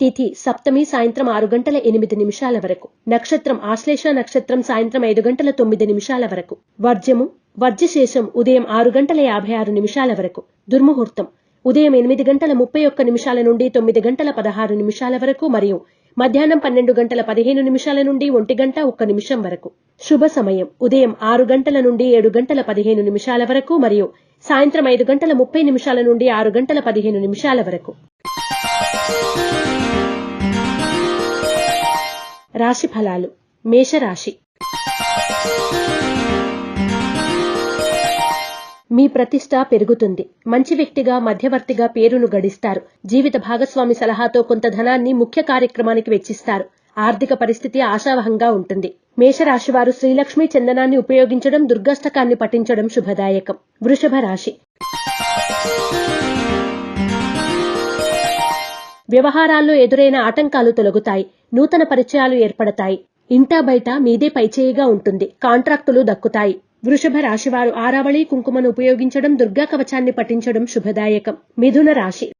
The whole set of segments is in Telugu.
తిథి సప్తమి సాయంత్రం ఆరు గంటల ఎనిమిది నిమిషాల వరకు. నక్షత్రం ఆశ్లేష నక్షత్రం సాయంత్రం ఐదు గంటల తొమ్మిది నిమిషాల వరకు. వర్జ్యము వర్జశేషం ఉదయం ఆరు గంటల యాభై ఆరు నిమిషాల వరకు. దుర్ముహూర్తం ఉదయం ఎనిమిది గంటల ముప్పై ఒక్క నిమిషాల నుండి తొమ్మిది గంటల పదహారు నిమిషాల వరకు మరియు మధ్యాహ్నం పన్నెండు గంటల పదిహేను నిమిషాల నుండి ఒంటి గంట ఒక్క నిమిషం వరకు. శుభ సమయం ఉదయం ఆరు గంటల నుండి ఏడు గంటల పదిహేను నిమిషాల వరకు మరియు సాయంత్రం ఐదు గంటల ముప్పై నిమిషాల నుండి ఆరు గంటల పదిహేను నిమిషాల వరకు. రాశి ఫలాలు. మేషరాశి. మీ ప్రతిష్ట పెరుగుతుంది. మంచి వ్యక్తిగా మధ్యవర్తిగా పేరును గడిస్తారు. జీవిత భాగస్వామి సలహాతో కొంత ధనాన్ని ముఖ్య కార్యక్రమానికి వెచ్చిస్తారు. ఆర్థిక పరిస్థితి ఆశావహంగా ఉంటుంది. మేషరాశి వారు శ్రీలక్ష్మి చందనాన్ని ఉపయోగించడం దుర్గష్టకాన్ని పఠించడం శుభదాయకం. వృషభ రాశి వ్యవహారాల్లో ఎదురైన ఆటంకాలు తొలగుతాయి. నూతన పరిచయాలు ఏర్పడతాయి. ఇంటా బయట మీదే పైచేయిగా ఉంటుంది. కాంట్రాక్టులు దక్కుతాయి. వృషభ రాశివారు ఆరావళి కుంకుమను ఉపయోగించడం దుర్గా కవచాన్ని పఠించడం శుభదాయకం. మిథున రాశి.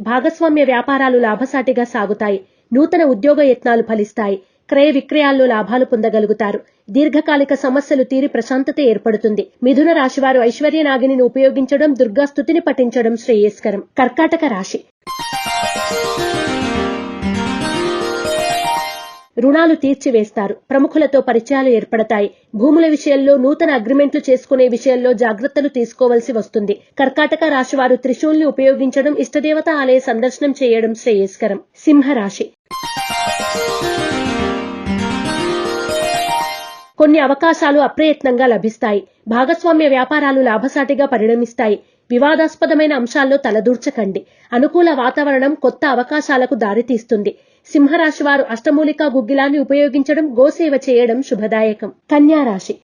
భాగస్వామ్య వ్యాపారాలు లాభసాటిగా సాగుతాయి. నూతన ఉద్యోగ యత్నాలు ఫలిస్తాయి. క్రయ విక్రయాల్లో లాభాలు పొందగలుగుతారు. దీర్ఘకాలిక సమస్యలు తీరి ప్రశాంతత ఏర్పడుతుంది. మిథున రాశివారు ఐశ్వర్య నాగిని ఉపయోగించడం దుర్గాస్థుతిని పఠించడం శ్రేయస్కరం. కర్కాటక రాశి. రుణాలు తీర్చివేస్తారు. ప్రముఖులతో పరిచయాలు ఏర్పడతాయి. భూముల విషయంలో నూతన అగ్రిమెంట్లు చేసుకునే విషయంలో జాగ్రత్తలు తీసుకోవలసి వస్తుంది. కర్కాటక రాశి వారు త్రిశూల్ని ఉపయోగించడం ఇష్టదేవత ఆలయ సందర్శనం చేయడం శ్రేయస్కరం. సింహరాశి. కొన్ని అవకాశాలు అప్రయత్నంగా లభిస్తాయి. భాగస్వామ్య వ్యాపారాలు లాభసాటిగా పరిణమిస్తాయి. వివాదాస్పదమైన అంశాల్లో తలదూర్చకండి. అనుకూల వాతావరణం కొత్త అవకాశాలకు దారితీస్తుంది. సింహరాశి వారు అష్టమూలికా గుగ్గిలాన్ని ఉపయోగించడం గోసేవ చేయడం శుభదాయకం. కన్యా రాశి.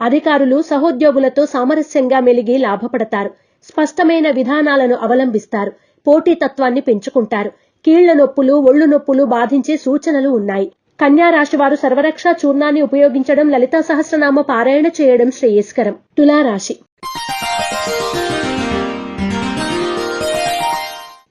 అధికారులు సహోద్యోగులతో సామరస్యంగా మెలిగి లాభపడతారు. స్పష్టమైన విధానాలను అవలంబిస్తారు. పోటీతత్వాన్ని పెంచుకుంటారు. కీళ్ళ నొప్పులు ఒళ్ళు నొప్పులు బాధించే సూచనలు ఉన్నాయి. కన్యా రాశి వారు సర్వరక్ష చూర్ణాన్ని ఉపయోగించడం లలితా సహస్రనామ పారాయణ చేయడం శ్రేయస్కరం. తులారాశి.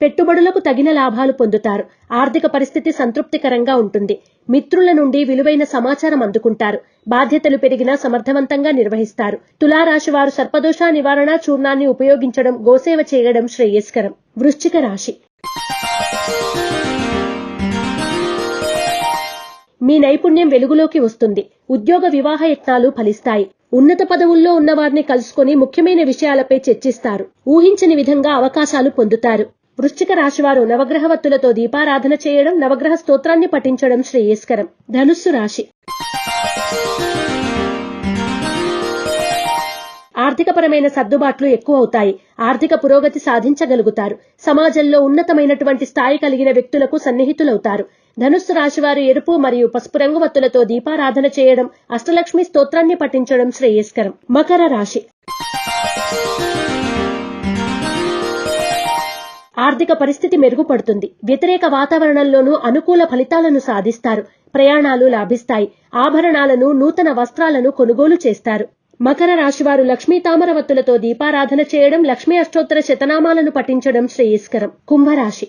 పెట్టుబడులకు తగిన లాభాలు పొందుతారు. ఆర్థిక పరిస్థితి సంతృప్తికరంగా ఉంటుంది. మిత్రుల నుండి విలువైన సమాచారం అందుకుంటారు. బాధ్యతలు పెరిగినా సమర్థవంతంగా నిర్వహిస్తారు. తులారాశి వారు సర్పదోష నివారణ చూర్ణాన్ని ఉపయోగించడం గోసేవ చేయడం శ్రేయస్కరం. వృశ్చిక రాశి. మీ నైపుణ్యం వెలుగులోకి వస్తుంది. ఉద్యోగ వివాహ యత్నాలు ఫలిస్తాయి. ఉన్నత పదవుల్లో ఉన్నవారిని కలుసుకొని ముఖ్యమైన విషయాలపై చర్చిస్తారు. ఊహించని విధంగా అవకాశాలు పొందుతారు. వృశ్చిక రాశివారు నవగ్రహవత్తులతో దీపారాధన చేయడం నవగ్రహ స్తోత్రాన్ని పఠించడం శ్రేయస్కరం. ధనుస్సు రాశి. ఆర్థికపరమైన సర్దుబాట్లు ఎక్కువ అవుతాయి ఆర్థిక పురోగతి సాధించగలుగుతారు. సమాజంలో ఉన్నతమైనటువంటి స్థాయి కలిగిన వ్యక్తులకు సన్నిహితులవుతారు. ధనుస్సు రాశివారు ఎరుపు మరియు పసుపు రంగు వత్తులతో దీపారాధన చేయడం అష్టలక్ష్మి స్తోత్రాన్ని పఠించడం శ్రేయస్కరం. మకర రాశి. ఆర్థిక పరిస్థితి మెరుగుపడుతుంది. వ్యతిరేక వాతావరణంలోనూ అనుకూల ఫలితాలను సాధిస్తారు. ప్రయాణాలు లాభిస్తాయి. ఆభరణాలను నూతన వస్త్రాలను కొనుగోలు చేస్తారు. మకర రాశివారు లక్ష్మీ తామరవత్తులతో దీపారాధన చేయడం లక్ష్మీ అష్టోత్తర శతనామాలను పఠించడం శ్రేయస్కరం. కుంభరాశి.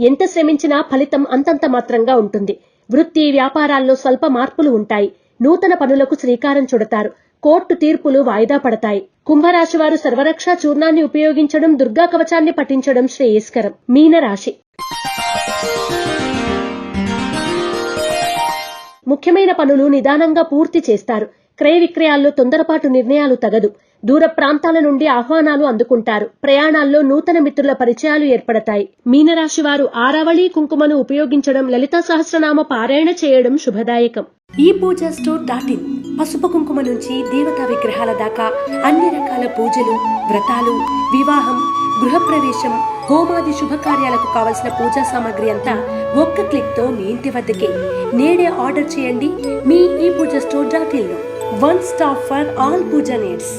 ఎంత శ్రమించినా ఫలితం అంతంత మాత్రంగా ఉంటుంది. వృత్తి వ్యాపారాల్లో స్వల్ప మార్పులు ఉంటాయి. నూతన పనులకు శ్రీకారం చుడతారు. కోర్టు తీర్పులు వాయిదా పడతాయి. కుంభరాశివారు సర్వరక్ష చూర్ణాన్ని ఉపయోగించడం దుర్గా కవచాన్ని పఠించడం శ్రేయస్కరం. మీనరాశి ముఖ్యమైన పనులు నిదానంగా పూర్తి చేస్తారు. క్రయ విక్రయాల్లో తొందరపాటు నిర్ణయాలు తగదు. దూర ప్రాంతాల నుండి ఆహ్వానాలు అందుకుంటారు. ప్రయాణాల్లో నూతన మిత్రుల పరిచయాలు ఏర్పడతాయి. మీనరాశి వారు ఆరావళి కుంకుమను ఉపయోగించడం లలిత సహస్రనామ పారాయణ చేయడం శుభదాయకం. ఈ పూజా స్టోర్ డాట్ ఇన్. పసుపు కుంకుమ నుంచి దేవతా విగ్రహాల దాకా అన్ని రకాల పూజలు వ్రతాలు వివాహం గృహప్రవేశం హోమాది శుభకార్యాలకు కావలసిన పూజా సామాగ్రి అంతా ఒక్క క్లిక్తో మీ ఇంటి వద్దకే. నేడే ఆర్డర్ చేయండి మీ ఈ Puja store dot in one stop for all Puja needs.